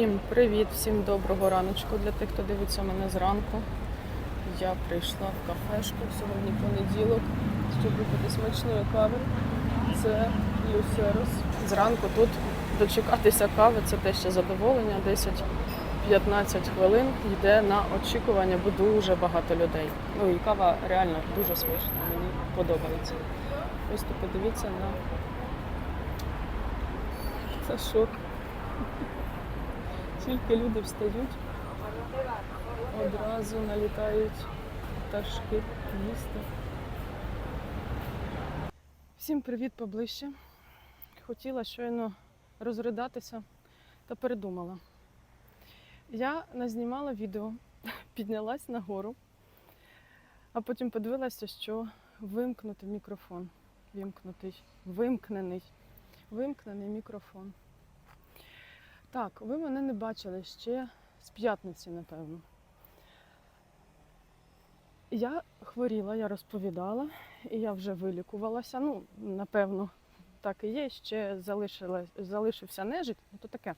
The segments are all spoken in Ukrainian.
Всім привіт, всім доброго раночку для тих, хто дивиться мене зранку. Я прийшла в кафешку сьогодні понеділок, щоб випити смачної кави. Це Люсерос. Зранку тут дочекатися кави це те ще задоволення. 10-15 хвилин йде на очікування, бо дуже багато людей. Ну і кава реально дуже смачна, мені подобається. Тут подивіться на це шок. Тільки люди встають, одразу налітають пташки їсти. Всім привіт поближче. Хотіла щойно розридатися та передумала. Я назнімала відео, піднялась нагору, а потім подивилася, що вимкнути мікрофон. Вимкнутий, вимкнений, вимкнений мікрофон. Так, ви мене не бачили ще з п'ятниці, напевно. Я хворіла, я розповідала, і я вже вилікувалася. Ну, напевно, так і є. Ще залишився нежить, ну то таке.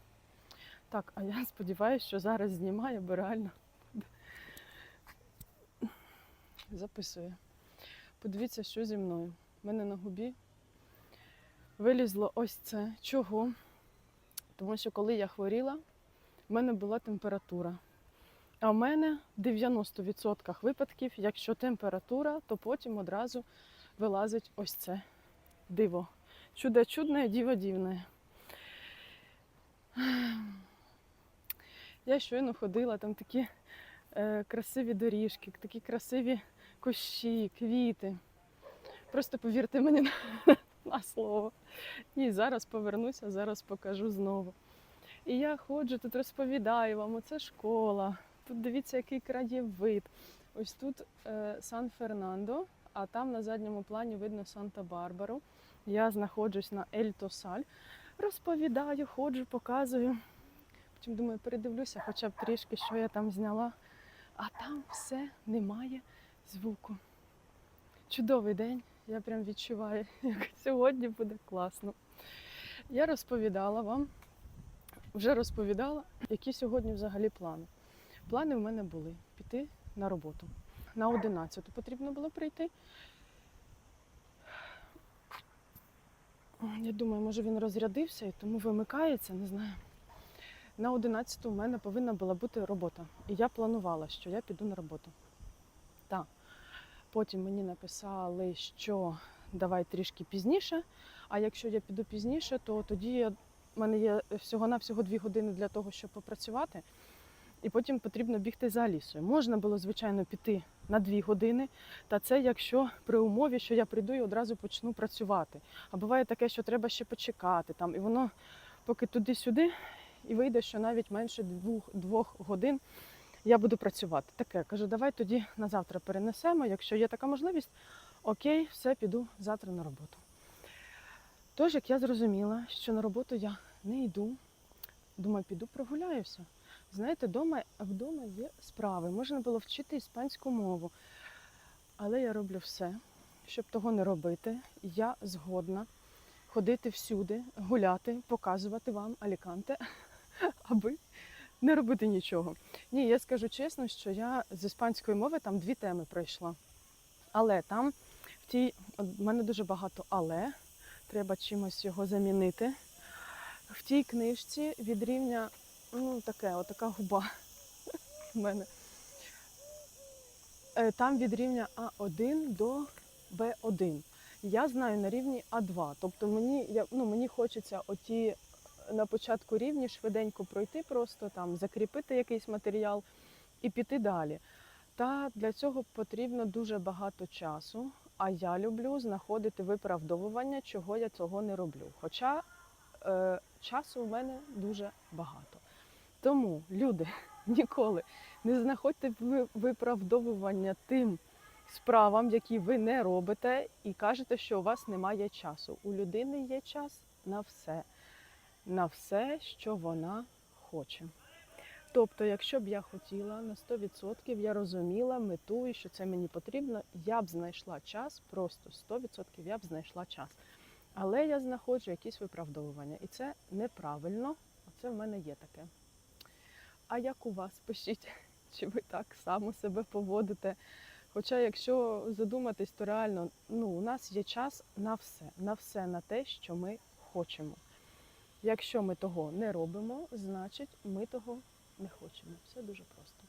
Так, а я сподіваюся, що зараз знімаю, бо реально записує. Подивіться, що зі мною. У мене на губі вилізло ось це. Чого? Тому що коли я хворіла, в мене була температура. А в мене в 90% випадків, якщо температура, то потім одразу вилазить ось це диво. Чудо чудне, діво дивне. Я щойно ходила, там такі е, красиві доріжки, такі красиві кущі, квіти. Просто повірте мені на, слово. Ні, зараз повернуся, зараз покажу знову. І я ходжу, тут розповідаю вам, оце школа. Тут дивіться, який краєвид. Ось тут е, Сан-Фернандо, а там на задньому плані видно Санта-Барбару. Я знаходжусь на Ель-Тосаль. Розповідаю, ходжу, показую. Потім думаю, передивлюся хоча б трішки, що я там зняла. А там все немає звуку. Чудовий день. Я прям відчуваю, як сьогодні буде класно. Я розповідала вам, вже розповідала, які сьогодні взагалі плани. Плани в мене були піти на роботу. На 11 потрібно було прийти. Я думаю, може він розрядився і тому вимикається, не знаю. На 11 у мене повинна була бути робота. І я планувала, що я піду на роботу. Потім мені написали, що давай трішки пізніше. А якщо я піду пізніше, то тоді в мене є всього-навсього дві години для того, щоб попрацювати. І потім потрібно бігти за Алісою. Можна було, звичайно, піти на дві години, та це якщо при умові, що я прийду і одразу почну працювати. А буває таке, що треба ще почекати там, і воно поки туди-сюди, і вийде, що навіть менше двох, двох годин я буду працювати. Таке кажу, давай тоді на завтра перенесемо. Якщо є така можливість, окей, все, піду завтра на роботу. Тож, як я зрозуміла, що на роботу я не йду, думаю, піду прогуляюся. Знаєте, вдома, вдома є справи. Можна було вчити іспанську мову. Але я роблю все, щоб того не робити. Я згодна ходити всюди, гуляти, показувати вам Аліканте, аби не робити нічого. Ні, я скажу чесно, що я з іспанської мови там дві теми пройшла. Але там в тій в мене дуже багато але, треба чимось його замінити. В тій книжці від рівня, ну таке, отака губа в мене. Е, Там від рівня А1 до Б1. Я знаю на рівні А2. Тобто мені, я, ну, мені хочеться оті на початку рівні швиденько пройти, просто там закріпити якийсь матеріал і піти далі. Та для цього потрібно дуже багато часу. А я люблю знаходити виправдовування, чого я цього не роблю. Хоча е, часу в мене дуже багато. Тому, люди, ніколи не знаходьте виправдовування тим справам, які ви не робите, і кажете, що у вас немає часу. У людини є час на все, на все, що вона хоче. Тобто, якщо б я хотіла на 100%, я розуміла мету і що це мені потрібно, я б знайшла час, просто 100% я б знайшла час. Але я знаходжу якісь виправдовування. І це неправильно, це в мене є таке. А як у вас? Пишіть, чи ви так само себе поводите? Хоча, якщо задуматись, то реально ну, у нас є час на все, на все, на те, що ми хочемо. Якщо ми того не робимо, значить ми того не хочемо. Все дуже просто.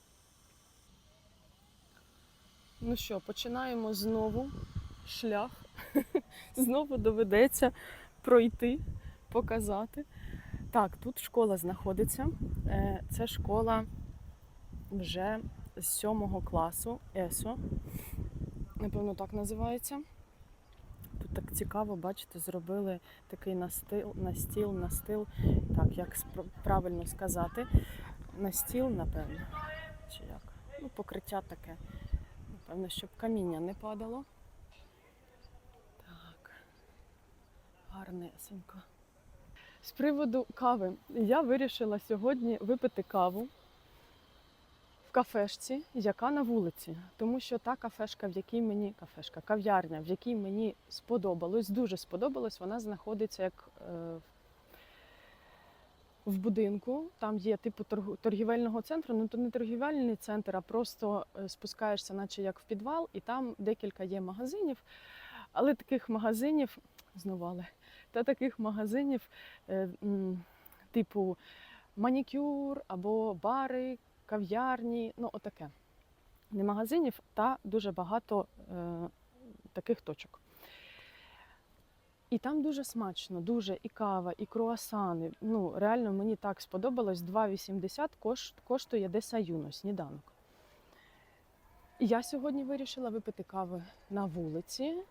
Ну що, починаємо знову шлях. Знову доведеться пройти, показати. Так, тут школа знаходиться. Е, Це школа вже з сьомого класу ЕСО. Напевно, так називається. Так цікаво, бачите, зробили такий настил, настіл, настил, так, як правильно сказати. Настіл, напевно. Чи як? Ну, покриття таке. Напевно, щоб каміння не падало. Так. Гарнесенько. З приводу кави. Я вирішила сьогодні випити каву кафешці, яка на вулиці. Тому що та кафешка, в якій мені кафешка, кав'ярня, в якій мені сподобалось, дуже сподобалось, вона знаходиться як е, в будинку. Там є типу торгівельного центру. Ну то не торгівельний центр, а просто е, спускаєшся, наче як в підвал, і там декілька є магазинів. Але таких магазинів знову але, та таких магазинів, е, м, типу манікюр або бари, кав'ярні, ну отаке. Не магазинів, та дуже багато е, таких точок. І там дуже смачно, дуже і кава, і круасани. Ну, реально мені так сподобалось. 2,80 кош, коштує десаюно, сніданок. Я сьогодні вирішила випити кави на вулиці, е,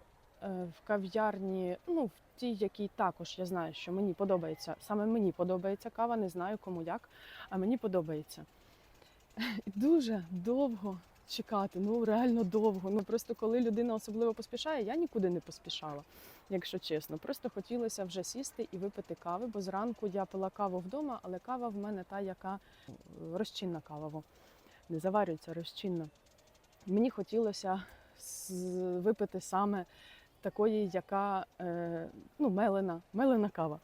в кав'ярні, ну, в тій, якій також я знаю, що мені подобається. Саме мені подобається кава, не знаю кому як, а мені подобається. Дуже довго чекати, ну реально довго. Ну просто коли людина особливо поспішає, я нікуди не поспішала, якщо чесно. Просто хотілося вже сісти і випити кави, бо зранку я пила каву вдома, але кава в мене та, яка е, розчинна кава, не заварюється розчинна. Мені хотілося випити саме такої, яка е, ну, мелена, мелена кава.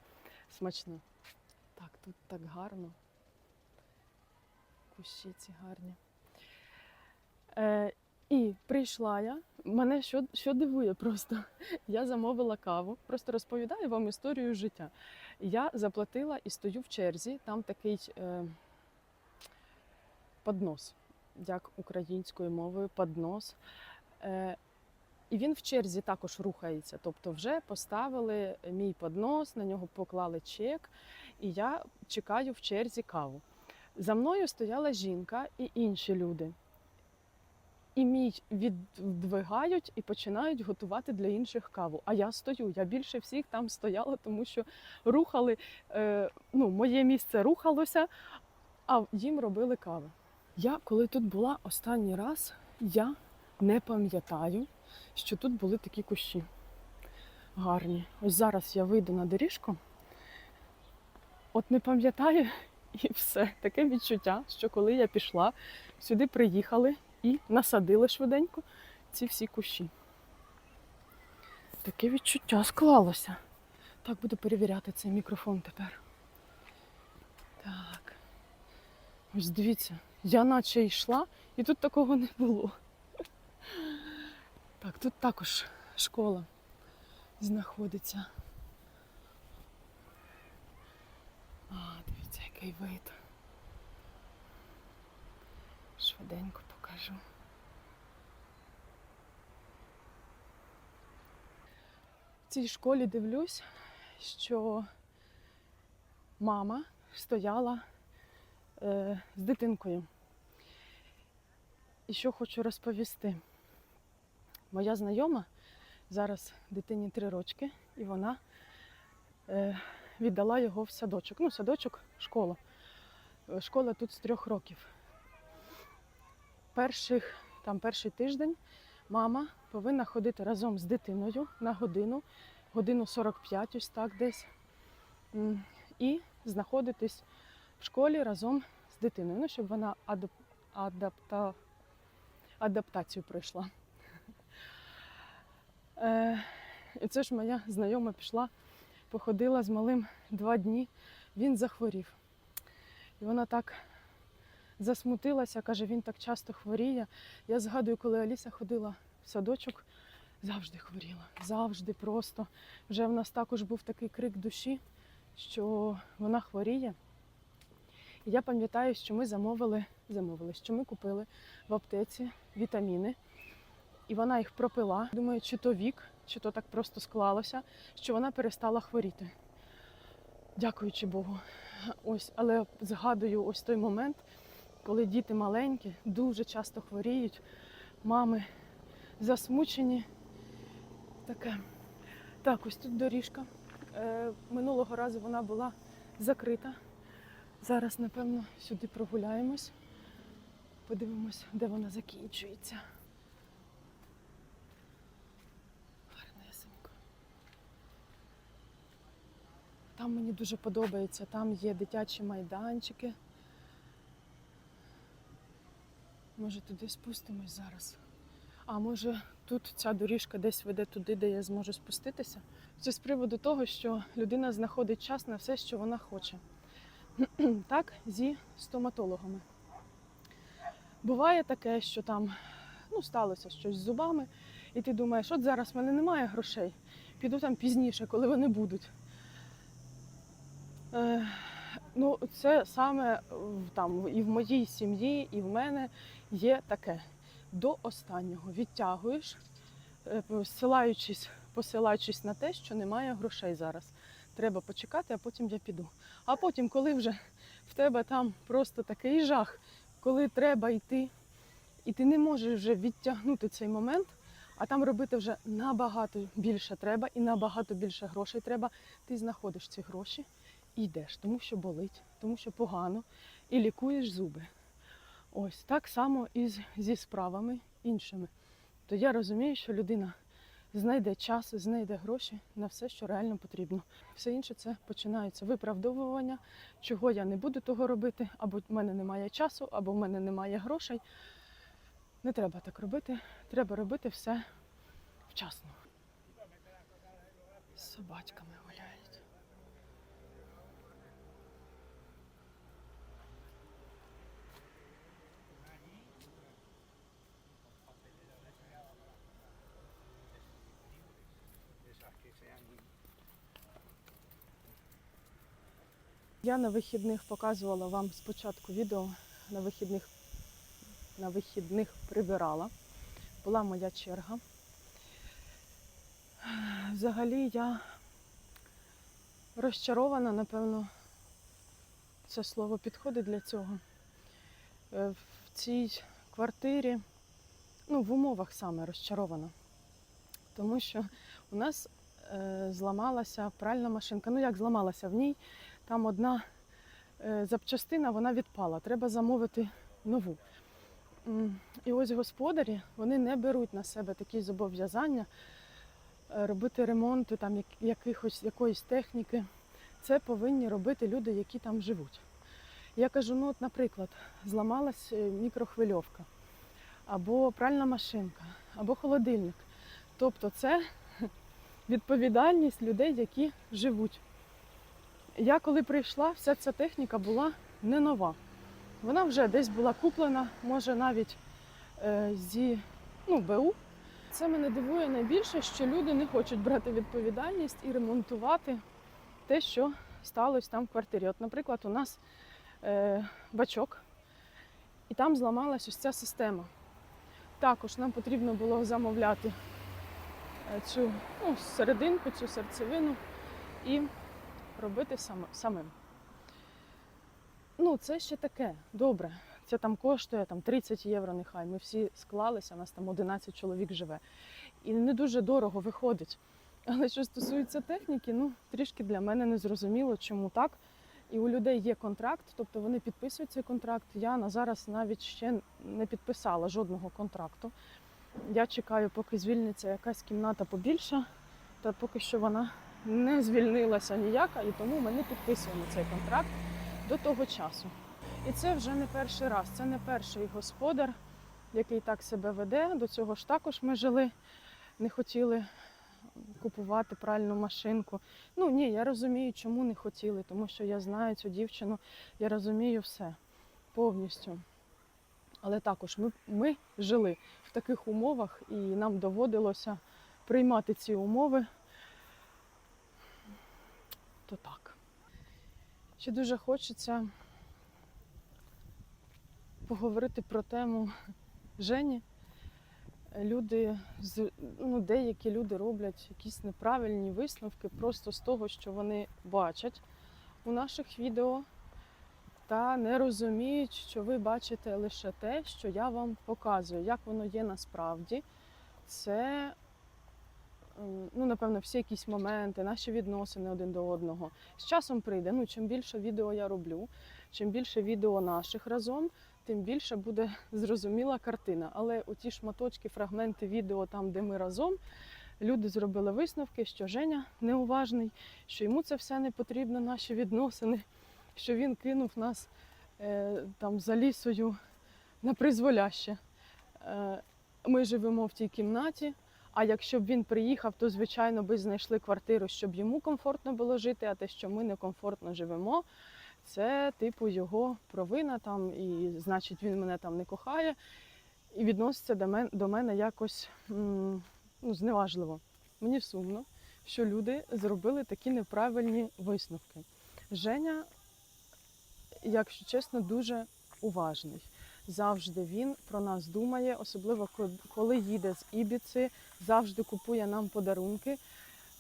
Смачно. Так, тут так гарно. Кущі ці гарні. Е, і прийшла я. Мене що, що дивує просто. Я замовила каву, просто розповідаю вам історію життя. Я заплатила і стою в черзі, там такий е, поднос, як українською мовою, поднос. Е, і він в черзі також рухається. Тобто вже поставили мій поднос, на нього поклали чек, і я чекаю в черзі каву. За мною стояла жінка і інші люди. І мій віддвигають і починають готувати для інших каву. А я стою. Я більше всіх там стояла, тому що рухали, е, ну, моє місце рухалося, а їм робили каву. Я, коли тут була останній раз, я не пам'ятаю, що тут були такі кущі гарні. Ось зараз я вийду на доріжку. От не пам'ятаю, і все. Таке відчуття, що коли я пішла, сюди приїхали і насадили швиденько ці всі кущі. Таке відчуття склалося. Так, буду перевіряти цей мікрофон тепер. Так. Ось дивіться, я наче йшла, і тут такого не було. Так, тут також школа знаходиться. А, дивіться, який вид. Швиденько покажу. В цій школі дивлюсь, що мама стояла е, з дитинкою. І що хочу розповісти. Моя знайома зараз дитині три рочки, і вона е, віддала його в садочок. Ну, садочок, школа. Е, Школа тут з трьох років. Перших, там, перший тиждень мама повинна ходити разом з дитиною на годину, годину 45, ось так десь. І знаходитись в школі разом з дитиною, ну, щоб вона адап... адапта... адаптацію пройшла. Е, і це ж моя знайома пішла, походила з малим два дні, він захворів. І вона так засмутилася, каже, він так часто хворіє. Я згадую, коли Аліса ходила в садочок, завжди хворіла. Завжди просто. Вже в нас також був такий крик душі, що вона хворіє. І я пам'ятаю, що ми замовили, замовили, що ми купили в аптеці вітаміни, і вона їх пропила. Думаю, чи то вік, чи то так просто склалося, що вона перестала хворіти. Дякуючи Богу. Ось, але згадую ось той момент, коли діти маленькі, дуже часто хворіють, мами засмучені. Таке. Так, ось тут доріжка. Е, минулого разу вона була закрита. Зараз, напевно, сюди прогуляємось. Подивимось, де вона закінчується. Гарнесенько. Там мені дуже подобається. Там є дитячі майданчики. Може, туди спустимось зараз. А може тут ця доріжка десь веде туди, де я зможу спуститися. Це з приводу того, що людина знаходить час на все, що вона хоче. так, зі стоматологами. Буває таке, що там ну, сталося щось з зубами, і ти думаєш, от зараз в мене немає грошей, піду там пізніше, коли вони будуть. Е, ну, це саме там і в моїй сім'ї, і в мене є таке. До останнього відтягуєш, е, посилаючись, посилаючись на те, що немає грошей зараз. Треба почекати, а потім я піду. А потім, коли вже в тебе там просто такий жах, коли треба йти, і ти не можеш вже відтягнути цей момент, а там робити вже набагато більше треба і набагато більше грошей треба, ти знаходиш ці гроші і йдеш, тому що болить, тому що погано, і лікуєш зуби. Ось так само і зі справами іншими. То я розумію, що людина знайде час, знайде гроші на все, що реально потрібно. Все інше це починається виправдовування, чого я не буду того робити, або в мене немає часу, або в мене немає грошей. Не треба так робити. Треба робити все вчасно. З собачками Я на вихідних показувала вам спочатку відео на вихідних, на вихідних прибирала. Була моя черга. Взагалі я розчарована, напевно, це слово підходить для цього. Е, В цій квартирі, ну, в умовах саме розчарована. Тому що у нас е, зламалася пральна машинка. Ну як зламалася в ній? Там одна е, запчастина вона відпала. Треба замовити нову. І ось господарі вони не беруть на себе такі зобов'язання е, робити ремонти там якихось якоїсь техніки. Це повинні робити люди, які там живуть. Я кажу: ну, от, наприклад, зламалась е, мікрохвильовка, або пральна машинка, або холодильник. Тобто це відповідальність людей, які живуть. Я коли прийшла, вся ця техніка була не нова. Вона вже десь була куплена, може навіть е, зі ну, БУ. Це мене дивує найбільше, що люди не хочуть брати відповідальність і ремонтувати те, що сталося там в квартирі. От, наприклад, у нас е, бачок, і там зламалась ось ця система. Також нам потрібно було замовляти е, цю ну, серединку, цю серцевину і робити сам, самим. Ну, це ще таке, добре. Це там коштує там, 30 євро, нехай. Ми всі склалися, у нас там 11 чоловік живе. І не дуже дорого виходить. Але що стосується техніки, ну трішки для мене не зрозуміло, чому так. І у людей є контракт, тобто вони підписують цей контракт. Я на зараз навіть ще не підписала жодного контракту. Я чекаю, поки звільниться якась кімната побільша, та поки що вона не звільнилася ніяка, і тому ми не підписуємо цей контракт до того часу. І це вже не перший раз, це не перший господар, який так себе веде. До цього ж також ми жили, не хотіли купувати пральну машинку. Ну ні, я розумію, чому не хотіли, тому що я знаю цю дівчину, я розумію все. повністю. Але також ми, ми жили в таких умовах, і нам доводилося приймати ці умови. То так. Ще дуже хочеться поговорити про тему Жені. Люди, ну, деякі люди роблять якісь неправильні висновки просто з того, що вони бачать у наших відео, та не розуміють, що ви бачите лише те, що я вам показую, як воно є насправді. Це, ну, напевно, всі якісь моменти, наші відносини один до одного. З часом прийде. Ну, чим більше відео я роблю, чим більше відео наших разом, тим більше буде зрозуміла картина. Але оті шматочки, фрагменти відео, там, де ми разом, люди зробили висновки, що Женя неуважний, що йому це все не потрібно, наші відносини, що він кинув нас е, там за лісою на призволяще. Е, ми живемо в тій кімнаті. А якщо б він приїхав, то звичайно би знайшли квартиру, щоб йому комфортно було жити, а те, що ми некомфортно живемо, це типу його провина там, і значить він мене там не кохає і відноситься до мене, до мене якось ну, зневажливо. Мені сумно, що люди зробили такі неправильні висновки. Женя, якщо чесно, дуже уважний. Завжди він про нас думає, особливо коли їде з Ібіци, завжди купує нам подарунки.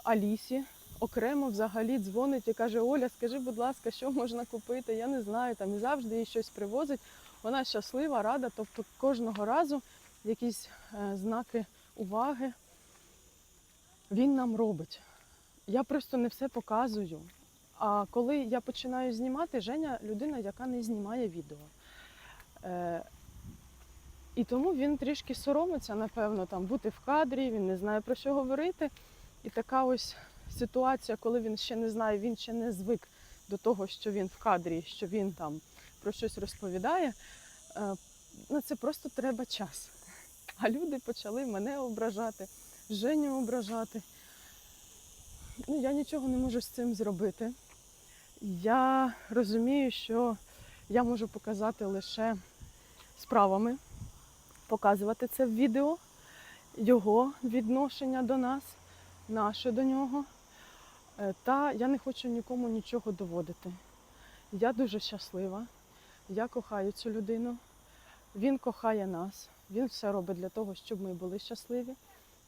Алісі окремо взагалі дзвонить і каже: Оля, скажи, будь ласка, що можна купити? Я не знаю. Там і завжди їй щось привозить. Вона щаслива, рада. Тобто кожного разу якісь е, знаки уваги він нам робить. Я просто не все показую. А коли я починаю знімати, Женя людина, яка не знімає відео. Е, і тому він трішки соромиться, напевно, там бути в кадрі, він не знає про що говорити. І така ось ситуація, коли він ще не знає, він ще не звик до того, що він в кадрі, що він там про щось розповідає. е, На це просто треба час. А люди почали мене ображати, Женю ображати. Ну, я нічого не можу з цим зробити. Я розумію, що я можу показати лише справами, показувати це в відео, його відношення до нас, наше до нього. Е, Та я не хочу нікому нічого доводити. Я дуже щаслива, я кохаю цю людину, він кохає нас, він все робить для того, щоб ми були щасливі.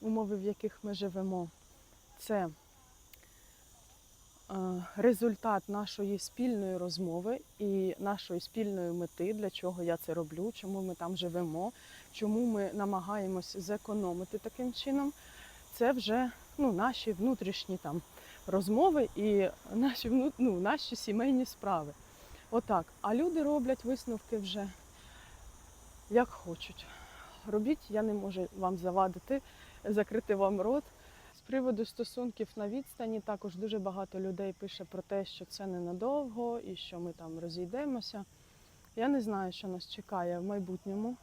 Умови, в яких ми живемо, це результат нашої спільної розмови і нашої спільної мети, для чого я це роблю, чому ми там живемо, чому ми намагаємось зекономити таким чином. Це вже ну, наші внутрішні там розмови і наші, ну, наші сімейні справи. Отак. А люди роблять висновки вже як хочуть. Робіть, я не можу вам завадити, закрити вам рот. Приводу стосунків на відстані також дуже багато людей пише про те, що це ненадовго і що ми там розійдемося. Я не знаю, що нас чекає в майбутньому.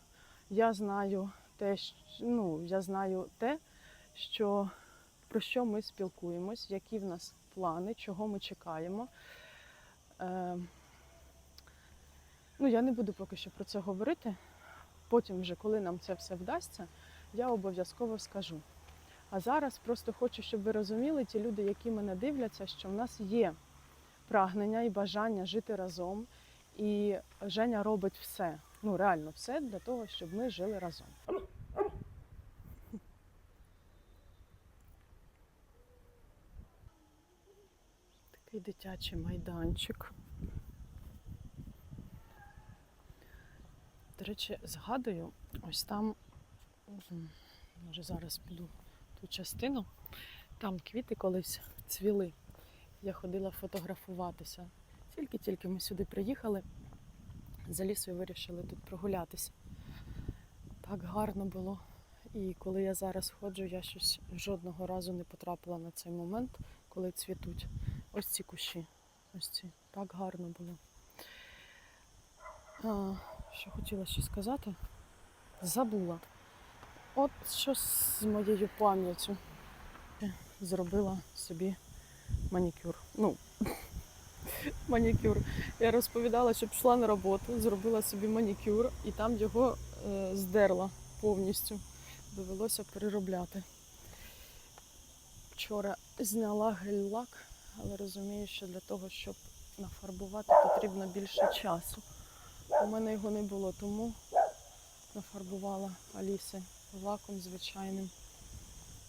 Я знаю те, щ- ну, я знаю те, що про що ми спілкуємось, які в нас плани, чого ми чекаємо. Е, ну, я не буду поки що про це говорити. Потім, вже, коли нам це все вдасться, я обов'язково скажу. А зараз просто хочу, щоб ви розуміли, ті люди, які мене дивляться, що в нас є прагнення і бажання жити разом. І Женя робить все, ну реально все для того, щоб ми жили разом. Такий дитячий майданчик. До речі, згадую, ось там, може зараз піду ту частину, там квіти колись цвіли. Я ходила фотографуватися. Тільки-тільки ми сюди приїхали, за лісою вирішили тут прогулятися. Так гарно було. І коли я зараз ходжу, я щось жодного разу не потрапила на цей момент, коли цвітуть. Ось ці кущі. Ось ці. Так гарно було. А, що хотіла ще сказати? Забула. От що з моєю пам'яттю. Зробила собі манікюр. Ну, манікюр. Я розповідала, що пішла на роботу, зробила собі манікюр і там його е, здерла повністю. Довелося переробляти. Вчора зняла гель-лак, але розумію, що для того, щоб нафарбувати, потрібно більше часу. У мене його не було, тому нафарбувала Аліси лаком звичайним.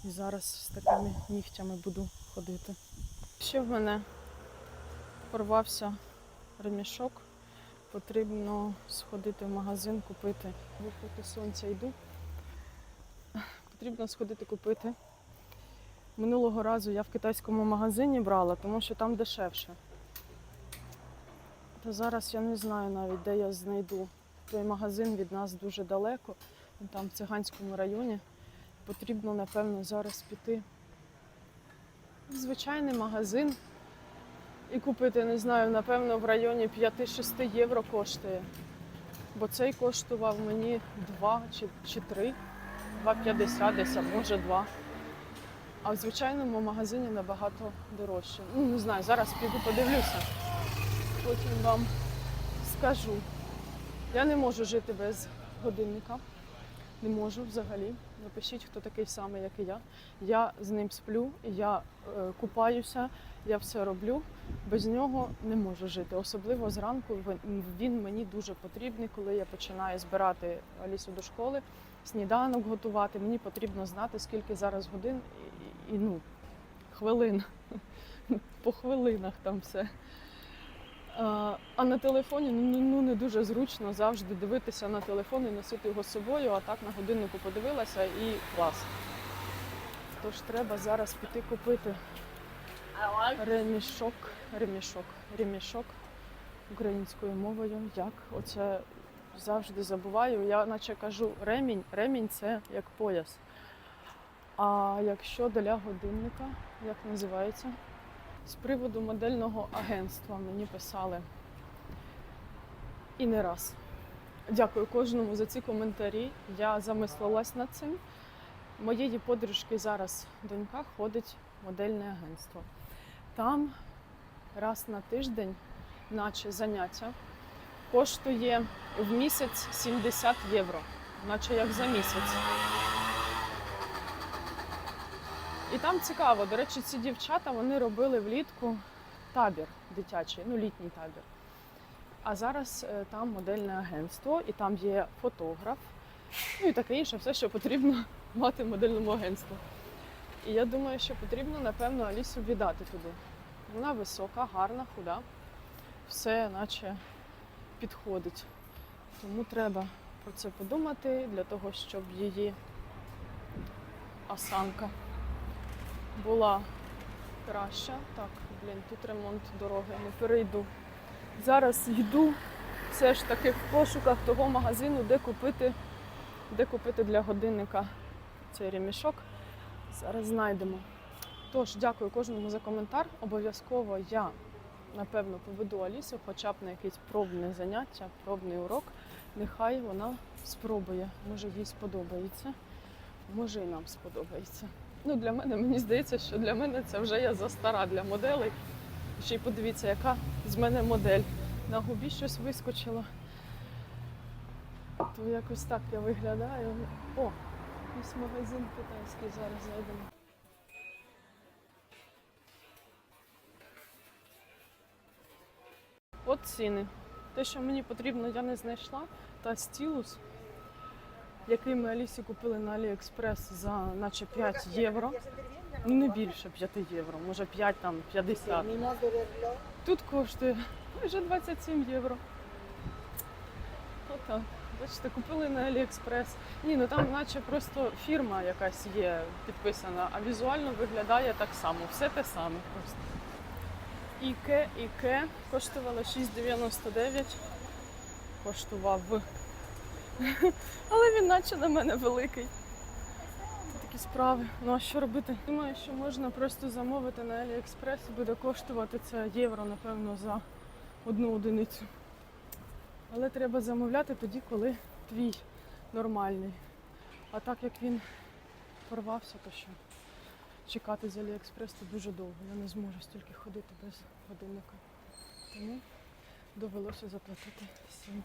І зараз з такими нігтями буду ходити. Ще в мене порвався ремішок. Потрібно сходити в магазин, купити. Поки сонця йду. Потрібно сходити купити. Минулого разу я в китайському магазині брала, тому що там дешевше. Та зараз я не знаю навіть, де я знайду. Той магазин від нас дуже далеко, там в циганському районі. Потрібно, напевно, зараз піти в звичайний магазин і купити, не знаю, напевно, в районі 5-6 євро коштує. Бо цей коштував мені 2 чи, чи 3, 2,50 десь, а може 2. А в звичайному магазині набагато дорожче. Ну, не знаю, зараз піду подивлюся. Потім вам скажу. Я не можу жити без годинника. Не можу взагалі. Напишіть, хто такий самий, як і я. Я з ним сплю, я е, купаюся, я все роблю. Без нього не можу жити. Особливо зранку він- мені дуже потрібний, коли я починаю збирати Алісу до школи, сніданок готувати. Мені потрібно знати, скільки зараз годин і, і ну, хвилин. По хвилинах там все. А, на телефоні ну, ну не дуже зручно завжди дивитися на телефон і носити його з собою, а так на годиннику подивилася і клас. Тож треба зараз піти купити ремішок, ремішок, ремішок українською мовою. Як оце завжди забуваю. Я наче кажу ремінь, ремінь це як пояс. А якщо для годинника, як називається? З приводу модельного агентства мені писали і не раз. Дякую кожному за ці коментарі. Я замислилась над цим. Моєї подружки зараз донька ходить в модельне агентство. Там раз на тиждень, наче заняття, коштує в місяць 70 євро, наче як за місяць. І там цікаво, до речі, ці дівчата вони робили влітку табір дитячий, ну літній табір. А зараз е, там модельне агентство, і там є фотограф, ну і таке інше, все, що потрібно мати в модельному агентстві. І я думаю, що потрібно, напевно, Алісу віддати туди. Вона висока, гарна, худа, все наче підходить. Тому треба про це подумати для того, щоб її осанка була краща. Так, блін, тут ремонт дороги, не перейду. Зараз йду все ж таки в пошуках того магазину, де купити, де купити для годинника цей ремішок. Зараз знайдемо. Тож, дякую кожному за коментар. Обов'язково я, напевно, поведу Алісу хоча б на якесь пробне заняття, пробний урок. Нехай вона спробує. Може, їй сподобається, може і нам сподобається. Ну, для мене мені здається, що для мене це вже я застара для моделей. Ще й подивіться, яка з мене модель. На губі щось вискочило. То якось так я виглядаю. О, ось магазин китайський зараз зайдемо. От ціни. Те, що мені потрібно, я не знайшла. Та стілус, який ми Алісі купили на Аліекспрес за наче 5 євро. Ну не більше 5 євро, може 5 там 50. Тут коштує майже 27 євро. Отак. Бачите, купили на Аліекспрес. Ні, ну там наче просто фірма якась є підписана, а візуально виглядає так само. Все те саме просто. Іке, іке коштувало 6,99. Коштував. Але він наче на мене великий. Такі справи. Ну а що робити? Думаю, що можна просто замовити на Аліекспрес, і буде коштувати це євро, напевно, за одну одиницю. Але треба замовляти тоді, коли твій нормальний. А так як він порвався, то що чекати з Аліекспрес то дуже довго. Я не зможу стільки ходити без годинника. Тому довелося заплатити 7